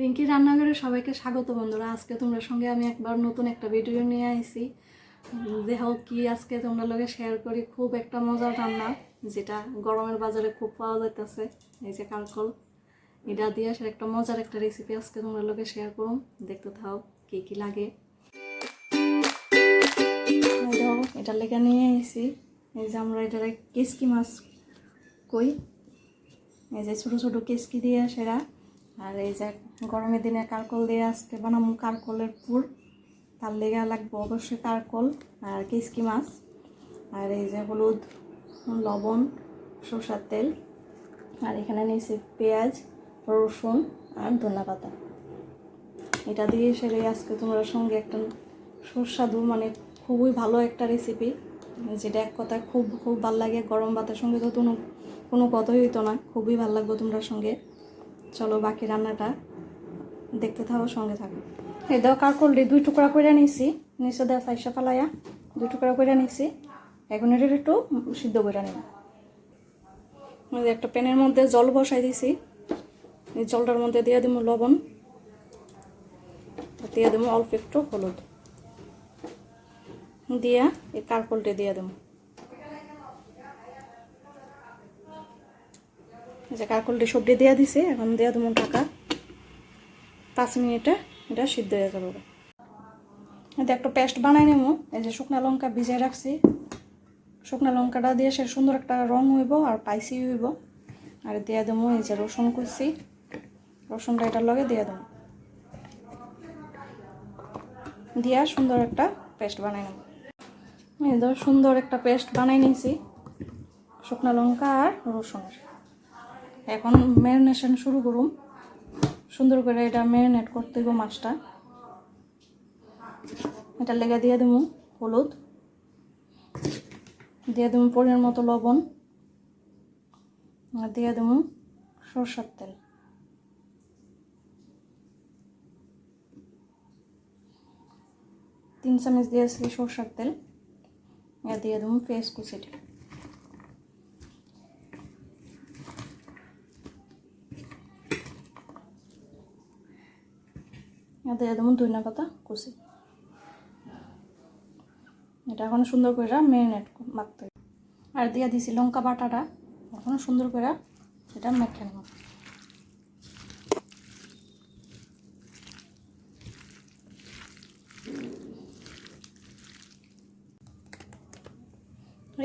রিঙ্কি রান্নাঘরে সবাইকে স্বাগত বন্ধুরা। আজকে তোমরা সঙ্গে আমি একবার নতুন একটা ভিডিও নিয়ে আইছি। দেহ কি আজকে তোমরা লোকে শেয়ার করি, খুব একটা মজার রান্না, যেটা গরমের বাজারে খুব পাওয়া যাইতেছে, এই যে কালকল। এটা দিয়ে সেটা একটা মজার একটা রেসিপি আজকে তোমরা লোকে শেয়ার করুন, দেখতে থাও কি কি লাগে। এটার লেগে নিয়ে আইছি। এই যে আমরা এটার কেসকি মাছ কই। এই যে ছোটো ছোটো কেসকি দিয়ে সেরা। আর এই যে গরমের দিনে কারকল দিয়ে আজকে বানাবো কারকলের পুর। তার লেগে লাগবে অবশ্যই কারকল আর কিসকি মাছ। আর এই যে হলুদ, লবণ, সরষার তেল। আর এখানে নিয়েছি পেঁয়াজ, রসুন আর ধনে পাতা। এটা দিয়ে সেরে আজকে তোমরা সঙ্গে একটা সুস্বাদু মানে খুবই ভালো একটা রেসিপি যেটা এক কথায় খুব খুব ভালো লাগে। গরম ভাতের সঙ্গে তো কোনো কোনো কথাই হইতো না। খুবই ভালো লাগবে তোমরা সঙ্গে। চলো বাকি রান্নাটা দেখতে থাকো সঙ্গে থাকো। এই দাও কারকলটি দুই টুকরা করে নিয়েছি নিচে দেওয়া সাইসা ফালাইয়া। দুই টুকরা করে নিয়েছি এখন এটা একটু সিদ্ধ করে নেব। একটা প্যানের মধ্যে জল বসাই দিছি। এই জলটার মধ্যে দিয়ে দিব লবণ। দিয়ে দেবো অল্প একটু হলুদ। দিয়া এই কারকলটা দিয়ে দেবো যে কারকলটি সবজি দিয়ে দিছে, এখন দেওয়া দেবো ঢাকা পাঁচ মিনিটে এটা সিদ্ধ হয়ে যাবে। এটা একটা পেস্ট বানাই নেব, এই যে শুকনা লঙ্কা ভিজিয়ে রাখছি। শুকনা লঙ্কাটা দিয়ে সে সুন্দর একটা রং হইব আর পাইসি হইব। আর দেওয়া দেবো এই যে রসুন করছি রসুনটা এটার লগে দিয়ে দেবো। দিয়া সুন্দর একটা পেস্ট বানাই নেব। এই ধর সুন্দর একটা পেস্ট বানাই নিয়েছি, শুকনা লঙ্কা আর রসুনের। এখন ম্যারিনেশন শুরু করুন। সুন্দর করে এটা ম্যারিনেট করতে হবে মাছটা। এটা লেগে দিয়ে দেবো হলুদ। দিয়ে দেবো পরিমাণ মতো লবণ। আর দিয়ে দেবো সরষের তেল। তিন চামচ দিয়েছি সরষের তেল। দিয়ে দেবো পেঁয়াজ কুচিটা। দিয়ে দেবো ধনিয়া পাতা কুচি এটা এখন সুন্দর করে ম্যারিনেট মাখতে আর দিয়ে দিছি লঙ্কা বাটাটা, এখন সুন্দর করে এটা মেখে নেব।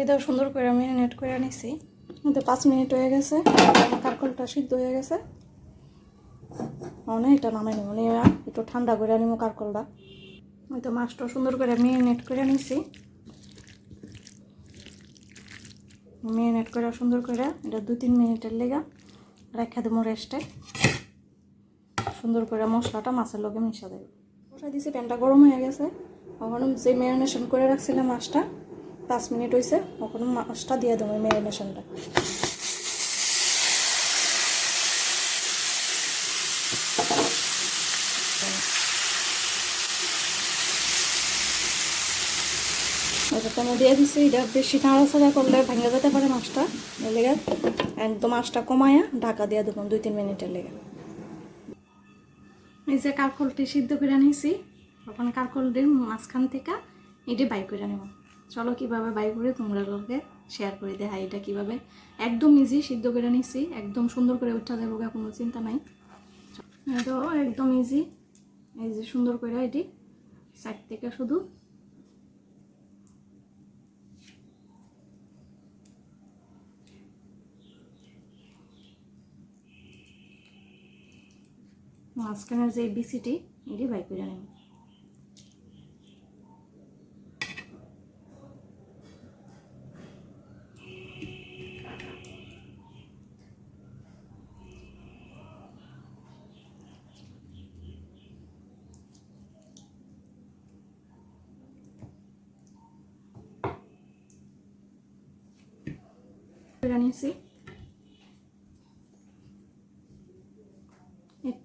এটা সুন্দর করে ম্যারিনেট করে নিছি। কিন্তু পাঁচ মিনিট হয়ে গেছে কারকলটা সিদ্ধ হয়ে গেছে। মানে এটা নামাই নেব, নিয়ে একটু ঠান্ডা করে নিব কারকলটা ওই তো মাছটা সুন্দর করে ম্যারিনেট করে নিছি ম্যারিনেট করে সুন্দর করে এটা দু তিন মিনিটের লেগা রেখে দেবো রেস্টে সুন্দর করে মশলাটা মাছের লগে মিশা দেবো। বসাই দিছি, প্যানটা গরম হয়ে গেছে। ওখানে যে ম্যারিনেশন করে রাখছিলাম মাছটা, পাঁচ মিনিট হয়েছে ওখানে মাছটা দিয়ে দেবো ম্যারিনেশনটা আমি দিয়ে দিছি এটা বেশি নাড়াচাড়া করলে ভেঙে যেতে পারে মাছটা এর লেগে একদম মাছটা কমায়া, ঢাকা দিয়ে দেবো দুই, তিন মিনিটের লেগে এই যে কারকলটি সিদ্ধ করে নিয়েছি তখন কারকলটির মাঝখান থেকে এটি বাই করে নেব চলো কীভাবে বাই করে তোমরা লোকে শেয়ার করে দেয় এটা কীভাবে। একদম ইজি সিদ্ধ করে নিছি একদম সুন্দর করে উঠা দেবো কোনো চিন্তা নাই। তো একদম ইজি এই যে সুন্দর করে এটি সাইড থেকে শুধু মাঝখানের যে বিসিটি এটি বাই করে নেব। নিয়েছি।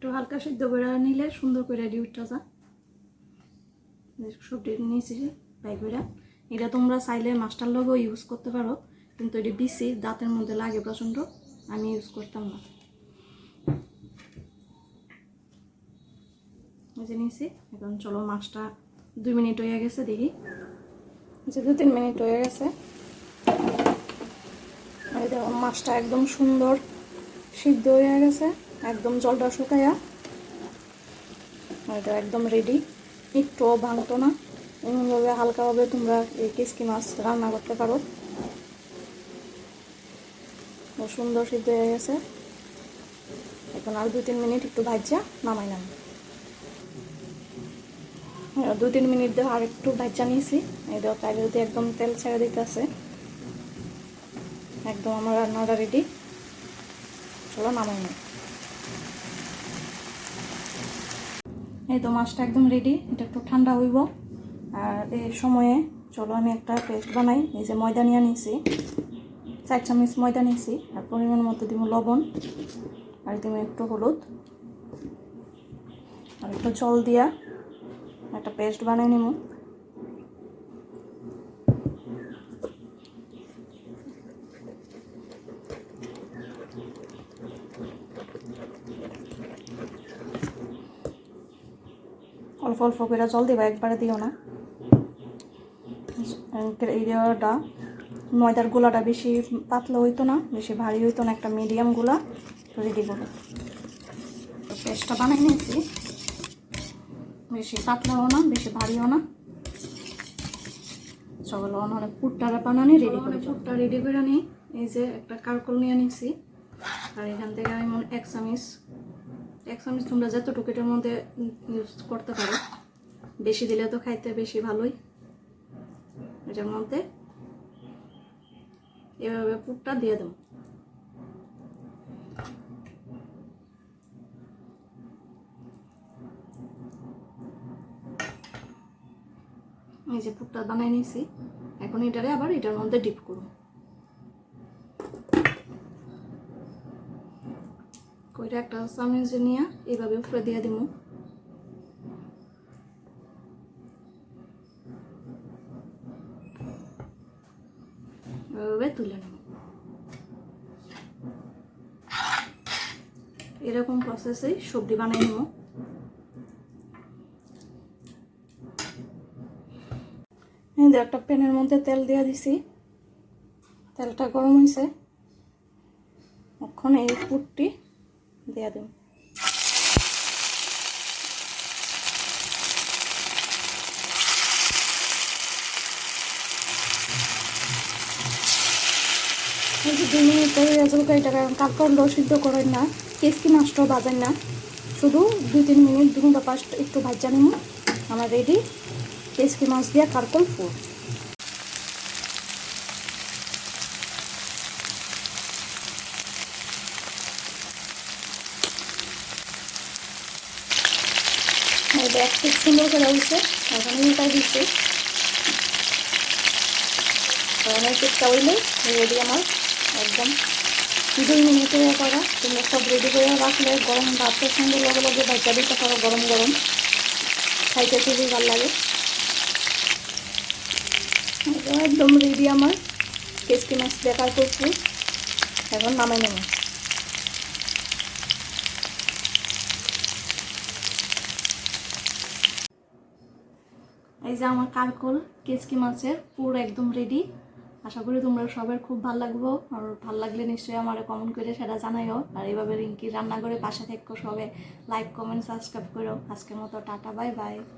একটু হালকা সিদ্ধ করে নিলে সুন্দর করে উঠতে যা। সবজি নিয়েছি ফ্রাই করে। এটা তোমরা চাইলে মাছটার লগেও ইউজ করতে পারো, কিন্তু এটি বেশি দাঁতের মধ্যে লাগে প্রচণ্ড, আমি ইউজ করতাম না। নিয়েছি, এখন চলো মাছটা দুই মিনিট হয়ে গেছে দেখি। যে দু তিন মিনিট হয়ে গেছে। মাছটা একদম সুন্দর সিদ্ধ হয়ে গেছে। একদম জলটা শুকাইয়া এটা একদম রেডি একটুও ভাঙতো না। এমনভাবে হালকাভাবে তোমরা এই কিসকি মাছ রান্না করতে পারো। সুন্দর সিদ্ধ হয়ে গেছে। এখন আর দু তিন মিনিট একটু ভাজা নামাই নাম দু তিন মিনিট দিয়ে আর একটু ভাজা নিয়েছি। এটা তাইলে যদি একদম তেল ছেড়ে দিতেছে। একদম আমার রান্নাটা রেডি চলো নামাই নাও এই তো মাছটা একদম রেডি এটা একটু ঠান্ডা হইব। আর এই সময়ে, চলো আমি একটা পেস্ট বানাই, এই যে ময়দা নিয়ে নিয়েছি চার চামচ ময়দা নিয়েছি আর পরিমাণ মতো দিব লবণ, আর দিব একটু হলুদ। আর একটু জল দিয়া একটা পেস্ট বানাই নিব। অল্প অল্প করে জল দিবা একবারে দিও না। এইটা ময়দার গোলাটা বেশি পাতলা হইতো না বেশি ভারী হইতো না একটা মিডিয়াম গোলা রেডি করো পেস্টটা বানাই নিয়েছি। বেশি পাতলাও না বেশি ভারীও না। চলো অনেক পুটটা বানানি রেডি করে পুটটা রেডি করে নিই এই যে একটা কারকল নিয়ে নিয়েছি আর এখান থেকে আমি এক চামিচ এক চামচ তোমরা যতটুকু এটার মধ্যে ইউজ করতে পারো, বেশি দিলে তো খাইতে বেশি ভালোই। এটার মধ্যে এভাবে পুরটা দিয়ে দেবো। এই যে পুরটা বানাই নিয়েছি, এখন এটারে আবার এটার মধ্যে ডিপ করুন কইটা একটা চামচ নিয়ে এইভাবে উপরে দিয়ে দিব এভাবে তুলে নেব এরকম প্রসেসেই সবজি বানিয়ে নেব একটা প্যানের মধ্যে তেল দিয়ে দিছি। তেলটা গরম হয়েছে এখন এই পুরটি দিয়ে দেব সিদ্ধ করেন না, কেসকি মাছটাও বাজেন না। শুধু দুই তিন মিনিট দু ঘণ্টা পাঁচ একটু ভাজা নিব আমার রেডি কেসকি মাছ দিয়ে কারকল ফুল। এটা খুব সুন্দর করে উঠছে এখন উল্টাই দিচ্ছি। অনেক চেষ্টা হইলে রেডি আমার, একদম। দুই মিনিটে করা, তোমরা সব রেডি করে রাখলে গরম ভাতের সঙ্গে লগে লগে ভাজা দিতে পারো গরম গরম। খাইতে খুবই ভালো লাগে। একদম রেডি আমার। কেসকি মাছ দেখার করছি। এখন নামাই নেব। এই যে আমার কারকল, কেচকি মাছের, পুরো একদম রেডি আশা করি তোমরা সবার খুব ভালো লাগবো, আর ভালো লাগলে নিশ্চয়ই আমার কমেন্ট করে সেটা জানাইও। আর এইভাবে রিঙ্কি রান্না করে পাশে থেকো সবে লাইক কমেন্ট সাবস্ক্রাইব করো। আজকের মতো টাটা বাই বাই